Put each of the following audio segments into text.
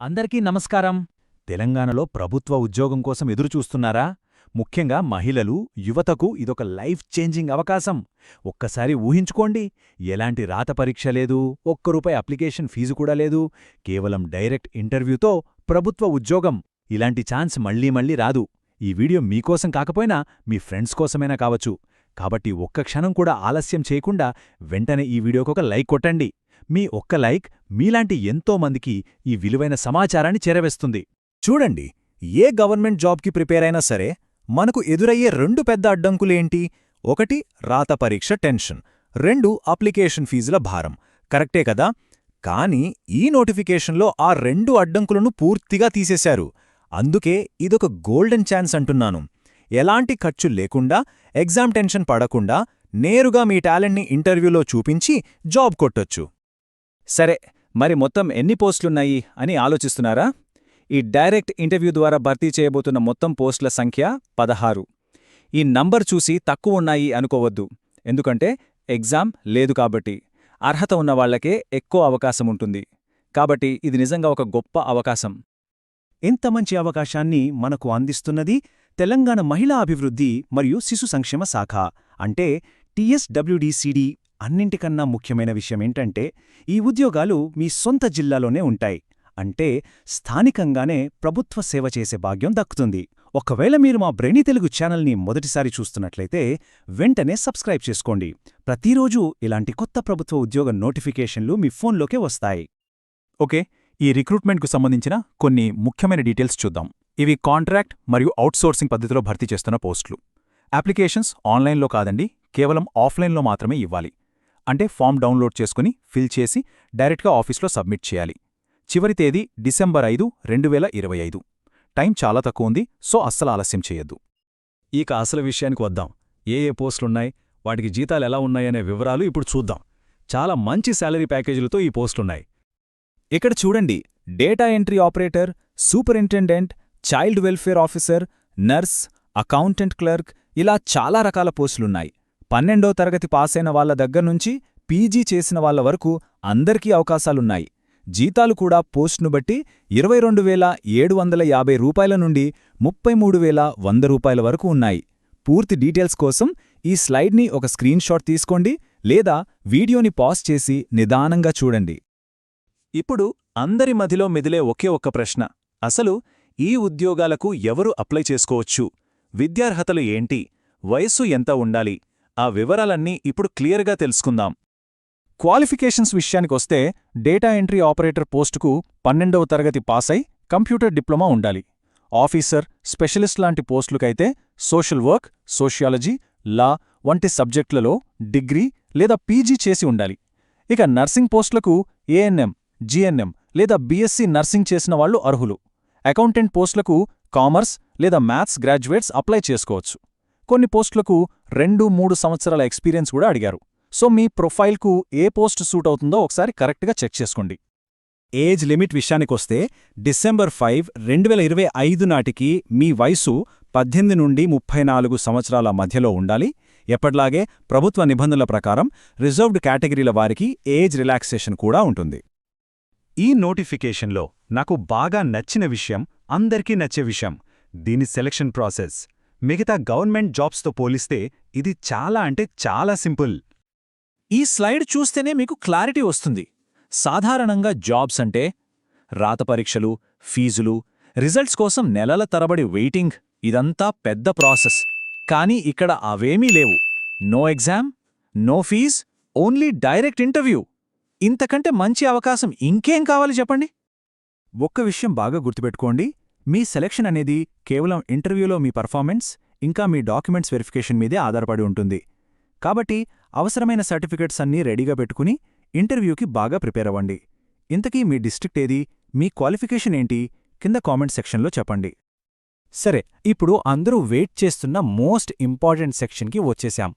అందరికీ నమస్కారం. తెలంగాణలో ప్రభుత్వ ఉద్యోగం కోసం ఎదురుచూస్తున్నారా? ముఖ్యంగా మహిళలు యువతకు ఇదొక లైఫ్ చేంజింగ్ అవకాశం. ఒక్కసారి ఊహించుకోండి ఎలాంటి రాత పరీక్ష లేదు ఒక్క రూపాయి అప్లికేషన్ ఫీజు కూడా లేదు కేవలం డైరెక్ట్ ఇంటర్వ్యూతో ప్రభుత్వ ఉద్యోగం. ఇలాంటి ఛాన్స్ మళ్ళీ మళ్ళీ రాదు. ఈ వీడియో మీకోసం కాకపోయినా మీ ఫ్రెండ్స్ కోసమైనా కావచ్చు. కాబట్టి ఒక్క క్షణం కూడా ఆలస్యం చేయకుండా వెంటనే ఈ వీడియోకొక లైక్ కొట్టండి. మీ ఒక్క లైక్ మీలాంటి ఎంతో మందికి ఈ విలువైన సమాచారాన్ని చేరవేస్తుంది. చూడండి ఏ గవర్నమెంట్ జాబ్కి ప్రిపేర్ అయినా సరే మనకు ఎదురయ్యే రెండు పెద్ద అడ్డంకులేంటి? ఒకటి రాత పరీక్ష టెన్షన్. రెండు అప్లికేషన్ ఫీజుల భారం. కరెక్టే కదా? కానీ ఈ నోటిఫికేషన్లో ఆ రెండు అడ్డంకులను పూర్తిగా తీసేశారు. అందుకే ఇదొక గోల్డెన్ ఛాన్స్ అంటున్నాను. ఎలాంటి ఖర్చు లేకుండా ఎగ్జామ్ టెన్షన్ పడకుండా నేరుగా మీ టాలెంట్ని ఇంటర్వ్యూలో చూపించి జాబ్ కొట్టొచ్చు. సరే మరి మొత్తం ఎన్ని పోస్టులున్నాయి అని ఆలోచిస్తున్నారా? ఈ డైరెక్ట్ ఇంటర్వ్యూ ద్వారా భర్తీ చేయబోతున్న మొత్తం పోస్టుల సంఖ్య పదహారు. ఈ నంబర్ చూసి తక్కువ ఉన్నాయి అనుకోవద్దు. ఎందుకంటే ఎగ్జామ్ లేదు కాబట్టి. అర్హత ఉన్న వాళ్ళకే ఎక్కువ అవకాశం ఉంటుంది. కాబట్టి ఇది నిజంగా ఒక గొప్ప అవకాశం. ఇంత మంచి అవకాశాన్ని మనకు అందిస్తున్నది తెలంగాణ మహిళా అభివృద్ధి మరియు శిశు సంక్షేమ శాఖ అంటే టీఎస్డబ్ల్యూడీసీడీ అన్నింటికన్నా ముఖ్యమైన విషయం ఏంటంటే ఈ ఉద్యోగాలు మీ సొంత జిల్లాలోనే ఉంటాయి. అంటే స్థానికంగానే ప్రభుత్వ సేవ చేసే భాగ్యం దక్కుతుంది. ఒకవేళ మీరు మా బ్రెనీ తెలుగు ఛానల్ని మొదటిసారి చూస్తున్నట్లయితే వెంటనే సబ్స్క్రైబ్ చేసుకోండి. ప్రతిరోజూ ఇలాంటి కొత్త ప్రభుత్వ ఉద్యోగ నోటిఫికేషన్లు మీ ఫోన్లోకే వస్తాయి. ఓకే ఈ రిక్రూట్మెంట్కు సంబంధించిన కొన్ని ముఖ్యమైన డీటెయిల్స్ చూద్దాం. ఇవి కాంట్రాక్ట్ మరియు అవుట్సోర్సింగ్ పద్ధతిలో భర్తీ చేస్తున్న పోస్టులు. అప్లికేషన్స్ ఆన్లైన్లో కాదండి కేవలం ఆఫ్లైన్లో మాత్రమే ఇవ్వాలి. అంటే ఫామ్ డౌన్లోడ్ చేసుకుని ఫిల్ చేసి డైరెక్ట్గా ఆఫీస్లో సబ్మిట్ చేయాలి. చివరి తేదీ డిసెంబర్ ఐదు రెండు వేల ఇరవై ఐదు. టైం చాలా తక్కువ ఉంది సో అస్సలు ఆలస్యం చేయొద్దు. ఇక అసలు విషయానికి వద్దాం. ఏ ఏ పోస్టులున్నాయి వాటికి జీతాలు ఎలా ఉన్నాయనే వివరాలు ఇప్పుడు చూద్దాం. చాలా మంచి శాలరీ ప్యాకేజీలతో ఈ పోస్టులున్నాయి. ఇక్కడ చూడండి data entry operator superintendent child welfare officer nurse accountant clerk ఇలా చాలా రకాల పోస్టులున్నాయి. పన్నెండో తరగతి పాసైన వాళ్ళ దగ్గర్నుంచి పీజీ చేసిన వాళ్ళ వరకు అందరికీ అవకాశాలున్నాయి. జీతాలు కూడా పోస్ట్ను బట్టి ఇరవై రెండు వేల ఏడు వందల యాభై రూపాయల నుండి ముప్పై మూడు వేల వంద రూపాయల వరకు ఉన్నాయి. పూర్తి డీటెయిల్స్ కోసం ఈ స్లైడ్ని ఒక స్క్రీన్షాట్ తీసుకోండి లేదా వీడియోని పాజ్ చేసి నిదానంగా చూడండి. ఇప్పుడు అందరి మదిలో మెదిలే ఒకే ఒక్క ప్రశ్న. అసలు ఈ ఉద్యోగాలకు ఎవరు అప్లై చేసుకోవచ్చు? విద్యార్హతలు ఏంటి? వయస్సు ఎంత ఉండాలి? ఆ వివరాలన్నీ ఇప్పుడు క్లియర్గా తెలుసుకుందాం. క్వాలిఫికేషన్స్ విషయానికొస్తే డేటా ఎంట్రీ ఆపరేటర్ పోస్టుకు పన్నెండవ తరగతి పాసై కంప్యూటర్ డిప్లొమా ఉండాలి. ఆఫీసర్ స్పెషలిస్ట్ లాంటి పోస్టులకైతే సోషల్ వర్క్ సోషియాలజీ లా వంటి సబ్జెక్టులలో డిగ్రీ లేదా పీజీ చేసి ఉండాలి. ఇక నర్సింగ్ పోస్టులకు ఏఎన్ఎం జిఎన్ఎం లేదా బీఎస్సీ నర్సింగ్ చేసిన వాళ్ళు అర్హులు. అకౌంటెంట్ పోస్టులకు కామర్స్ లేదా మ్యాథ్స్ గ్రాడ్యుయేట్స్ అప్లై చేసుకోవచ్చు. కొన్ని పోస్టులకు రెండు మూడు సంవత్సరాల ఎక్స్పీరియన్స్ కూడా అడిగారు. సో మీ ప్రొఫైల్కు ఏ పోస్ట్ సూట్ అవుతుందో ఒకసారి కరెక్ట్గా చెక్ చేసుకోండి. ఏజ్ లిమిట్ విషయానికొస్తే డిసెంబర్ ఫైవ్ రెండు వేల ఇరవై ఐదు నాటికి మీ వయసు పద్దెనిమిది నుండి ముప్పై నాలుగు సంవత్సరాల మధ్యలో ఉండాలి. ఎప్పట్లాగే ప్రభుత్వ నిబంధనల ప్రకారం రిజర్వ్డ్ కేటగిరీల వారికి ఏజ్ రిలాక్సేషన్ కూడా ఉంటుంది. ఈ నోటిఫికేషన్లో నాకు బాగా నచ్చిన విషయం అందరికీ నచ్చే విషయం దీని సెలక్షన్ ప్రాసెస్. మిగతా గవర్నమెంట్ జాబ్స్తో పోలిస్తే ఇది చాలా అంటే చాలా సింపుల్. ఈ స్లైడ్ చూస్తేనే మీకు క్లారిటీ వస్తుంది. సాధారణంగా జాబ్స్ అంటే రాత పరీక్షలు ఫీజులు రిజల్ట్స్ కోసం నెలల తరబడి వెయిటింగ్ ఇదంతా పెద్ద ప్రాసెస్. కానీ ఇక్కడ అవేమీ లేవు. No exam no fees only direct interview. ఇంతకంటే మంచి అవకాశం ఇంకేం కావాలి చెప్పండి? ఒక్క విషయం బాగా గుర్తుపెట్టుకోండి. మీ సెలక్షన్ అనేది కేవలం ఇంటర్వ్యూలో మీ పర్ఫార్మెన్స్ ఇంకా మీ డాక్యుమెంట్స్ వెరిఫికేషన్ మీదే ఆధారపడి ఉంటుంది. కాబట్టి అవసరమైన సర్టిఫికెట్స్ అన్నీ రెడీగా పెట్టుకుని ఇంటర్వ్యూకి బాగా ప్రిపేర్ అవ్వండి. ఇంతకీ మీ డిస్ట్రిక్ట్ ఏది? మీ క్వాలిఫికేషన్ ఏంటి? కింద కామెంట్ సెక్షన్లో చెప్పండి. సరే ఇప్పుడు అందరూ వెయిట్ చేస్తున్న మోస్ట్ ఇంపార్టెంట్ సెక్షన్కి వచ్చేశాం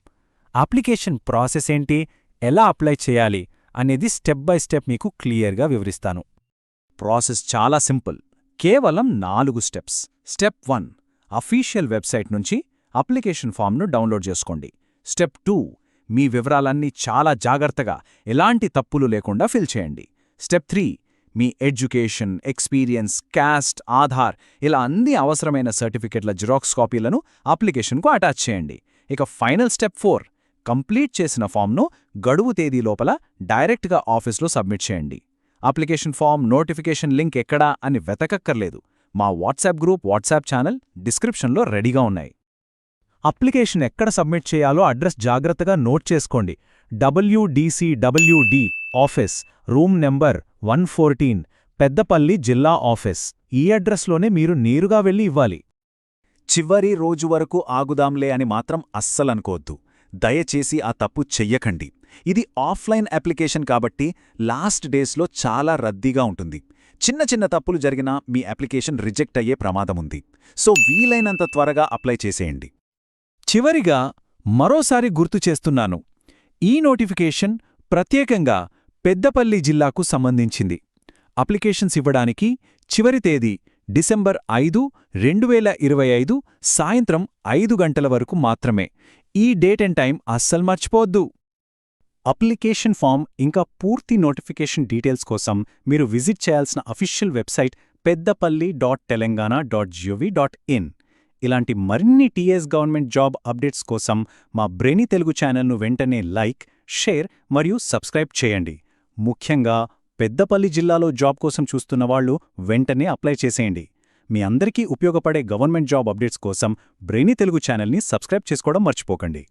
అప్లికేషన్ ప్రాసెస్ ఏంటి? ఎలా అప్లై చేయాలి? అనేది స్టెప్ బై స్టెప్ మీకు క్లియర్గా వివరిస్తాను. ప్రాసెస్ చాలా సింపుల్. కేవలం నాలుగు steps. Step one official website నుంచి అప్లికేషన్ ఫామ్ను డౌన్లోడ్ చేసుకోండి. స్టెప్ టూ మీ వివరాలన్నీ చాలా జాగ్రత్తగా ఎలాంటి తప్పులు లేకుండా ఫిల్ చేయండి. స్టెప్ త్రీ మీ ఎడ్యుకేషన్ ఎక్స్పీరియన్స్ క్యాస్ట్ ఆధార్ ఇలా అన్ని అవసరమైన సర్టిఫికెట్ల జిరాక్స్ కాపీలను అప్లికేషన్కు అటాచ్ చేయండి. ఇక ఫైనల్ స్టెప్ ఫోర్ కంప్లీట్ చేసిన ఫామ్ను గడువు తేదీ లోపల డైరెక్ట్గా ఆఫీస్లో సబ్మిట్ చేయండి. అప్లికేషన్ ఫామ్ నోటిఫికేషన్ లింక్ ఎక్కడా అని వెతకక్కర్లేదు. మా వాట్సాప్ గ్రూప్ వాట్సాప్ ఛానల్ డిస్క్రిప్షన్లో రెడీగా ఉన్నాయి. అప్లికేషన్ ఎక్కడ సబ్మిట్ చేయాలో అడ్రస్ జాగ్రత్తగా నోట్ చేసుకోండి. WDCWD office room number one fourteen Peddapalli జిల్లా ఆఫీస్. ఈ అడ్రస్లోనే మీరు నేరుగా వెళ్ళి ఇవ్వాలి. చివరి రోజు వరకు ఆగుదాంలే అని మాత్రం అస్సలనుకోవద్దు. దయచేసి ఆ తప్పు చెయ్యకండి. ఇది ఆఫ్లైన్ అప్లికేషన్ కాబట్టి లాస్ట్ డేస్లో చాలా రద్దీగా ఉంటుంది. చిన్న చిన్న తప్పులు జరిగినా మీ అప్లికేషన్ రిజెక్ట్ అయ్యే ప్రమాదముంది సో వీలైనంత త్వరగా అప్లై చేసేయండి. చివరిగా మరోసారి గుర్తు చేస్తున్నాను. ఈ నోటిఫికేషన్ ప్రత్యేకంగా పెద్దపల్లి జిల్లాకు సంబంధించింది. అప్లికేషన్స్ ఇవ్వడానికి చివరి తేదీ డిసెంబర్ ఐదు రెండు వేల ఇరవై ఐదు సాయంత్రం ఐదు గంటల వరకు మాత్రమే. ఈ డేట్ అండ్ టైం అస్సలు మర్చిపోవద్దు. అప్లికేషన్ ఫామ్ ఇంకా పూర్తి నోటిఫికేషన్ డీటెయిల్స్ కోసం మీరు విజిట్ చేయాల్సిన official website Peddapalli dot Telangana dot gov dot in ఇలాంటి మరిన్ని టీఎస్ గవర్నమెంట్ జాబ్ అప్డేట్స్ కోసం మా బ్రెనీ తెలుగు ఛానల్ను వెంటనే లైక్ షేర్ మరియు సబ్స్క్రైబ్ చేయండి. ముఖ్యంగా పెద్దపల్లి జిల్లాలో జాబ్ కోసం చూస్తున్న వాళ్ళు వెంటనే అప్లై చేసేయండి. మీ అందరికీ ఉపయోగపడే గవర్నమెంట్ జాబ్ అప్డేట్స్ కోసం బ్రెయినీ తెలుగు ఛానల్ని సబ్స్క్రైబ్ చేసుకోవడం మర్చిపోకండి.